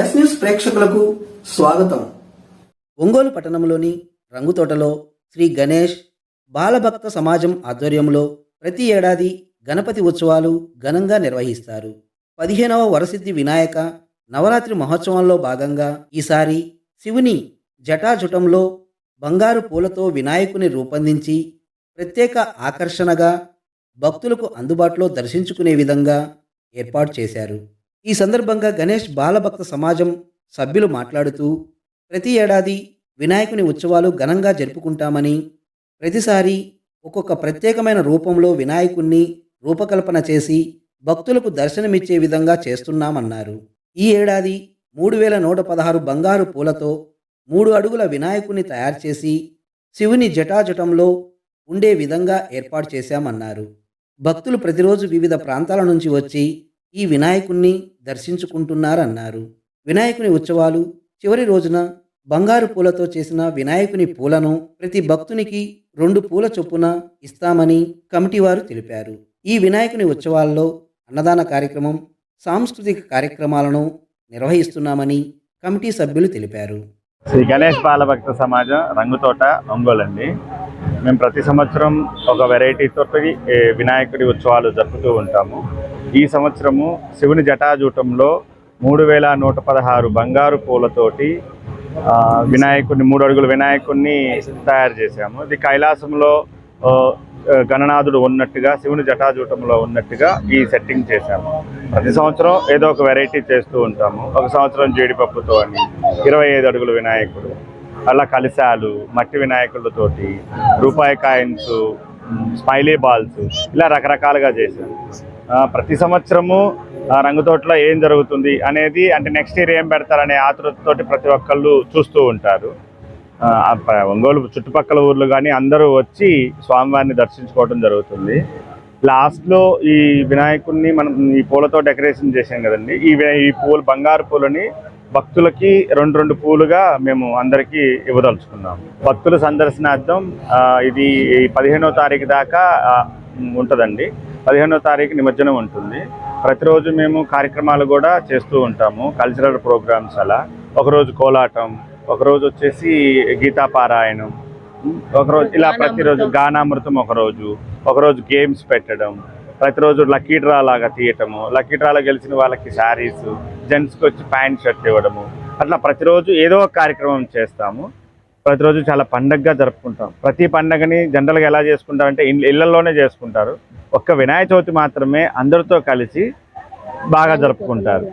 Yes news ప్రేక్షకులకు స్వాగతం. ఒంగోలు పట్టణంలోని రంగుతోటలో శ్రీ గణేష్ బాలభక్త సమాజం ఆధ్వర్యంలో ప్రతి ఏడాది గణపతి ఉత్సవాలు ఘనంగా నిర్వహిస్తారు. పదిహేనవ వరసిద్ధి వినాయక నవరాత్రి మహోత్సవంలో భాగంగా ఈసారి శివుని జటాజుటంలో బంగారు పూలతో వినాయకుని రూపొందించి ప్రత్యేక ఆకర్షణగా భక్తులకు అందుబాటులో దర్శించుకునే విధంగా ఏర్పాటు చేశారు. ఈ సందర్భంగా గణేష్ బాలభక్త సమాజం సభ్యులు మాట్లాడుతూ ప్రతి ఏడాది వినాయకుని ఉత్సవాలు ఘనంగా జరుపుకుంటామని ప్రతిసారి ఒక్కొక్క ప్రత్యేకమైన రూపంలో వినాయకుణ్ణి రూపకల్పన చేసి భక్తులకు దర్శనమిచ్చే విధంగా చేస్తున్నామన్నారు. ఈ ఏడాది మూడు వేల నూట పదహారు బంగారు పూలతో మూడు అడుగుల వినాయకుని తయారు చేసి శివుని జటాజటంలో ఉండే విధంగా ఏర్పాటు చేశామన్నారు. భక్తులు ప్రతిరోజు వివిధ ప్రాంతాల నుంచి వచ్చి ఈ వినాయకుణ్ణి దర్శించుకుంటున్నారన్నారు. వినాయకుని ఉత్సవాలు చివరి రోజున బంగారు పూలతో చేసిన వినాయకుని పూలను ప్రతి భక్తునికి రెండు పూల చొప్పున ఇస్తామని కమిటీ వారు తెలిపారు. ఈ వినాయకుని ఉత్సవాల్లో అన్నదాన కార్యక్రమం సాంస్కృతిక కార్యక్రమాలను నిర్వహిస్తున్నామని కమిటీ సభ్యులు తెలిపారు. శ్రీ గణేష్ బాలభక్త సమాజం రంగుతోట ఒంగోలు అండి మేము ప్రతి సంవత్సరం ఒక వెరైటీ తోటి వినాయకుడి ఉత్సవాలు జరుపుతూ ఉంటాము. ఈ సంవత్సరము శివుని జటాజూటంలో మూడు వేల నూట పదహారు బంగారు పూలతోటి వినాయకుడిని మూడు అడుగుల వినాయకుడిని తయారు చేశాము. ఇది కైలాసంలో గణనాథుడు ఉన్నట్టుగా శివుని జటాజూటంలో ఉన్నట్టుగా ఈ సెట్టింగ్ చేశాము. ప్రతి సంవత్సరం ఏదో ఒక వెరైటీ చేస్తూ ఉంటాము. ఒక సంవత్సరం జీడిపప్పుతో అని ఇరవై ఐదు అడుగుల వినాయకుడు. అలా కలిశాలు మట్టి వినాయకులతోటి రూపాయి కాయిన్స్ స్మైలీ బాల్స్ ఇలా రకరకాలుగా చేశాము. ప్రతి సంవత్సరము రంగుతోటలో ఏం జరుగుతుంది అనేది అంటే నెక్స్ట్ ఇయర్ ఏం పెడతారనే ఆతృతతోటి ప్రతి ఒక్కళ్ళు చూస్తూ ఉంటారు. ఆ, ప- ఒంగోలు చుట్టుపక్కల ఊర్లు కానీ అందరూ వచ్చి స్వామివారిని దర్శించుకోవడం జరుగుతుంది. లాస్ట్లో ఈ వినాయకుడిని మనం ఈ పూలతో డెకరేషన్ చేసాం కదండి. ఈ ఈ పూలు బంగారు పూలని భక్తులకి రెండు రెండు పూలుగా మేము అందరికీ ఇవ్వదలుచుకున్నాము భక్తుల సందర్శనార్థం ఇది పదిహేనో తారీఖు దాకా ఉంటుందండి. పదిహేనో తారీఖు నిమజ్జనం ఉంటుంది. ప్రతిరోజు మేము కార్యక్రమాలు కూడా చేస్తూ ఉంటాము. కల్చరల్ ప్రోగ్రామ్స్ అలా. ఒకరోజు కోలాటం ఒకరోజు వచ్చేసి గీతాపారాయణం ఒకరోజు ఇలా ప్రతిరోజు గానామృతం ఒకరోజు ఒకరోజు గేమ్స్ పెట్టడం ప్రతిరోజు లక్కీ డ్రా లాగా తీయటము లక్కీ డ్రాలో గెలిచిన వాళ్ళకి శారీస్ జెంట్స్కి వచ్చి ప్యాంట్ షర్ట్ ఇవ్వడము అట్లా ప్రతిరోజు ఏదో ఒక కార్యక్రమం చేస్తాము. ప్రతిరోజు చాలా పండగగా జరుపుకుంటాం. ప్రతి పండగని జనరల్గా ఎలా చేసుకుంటారంటే ఇళ్ళ ఇళ్ళలోనే చేసుకుంటారు. ఒక్క వినాయక చవితి మాత్రమే అందరితో కలిసి బాగా జరుపుకుంటారు.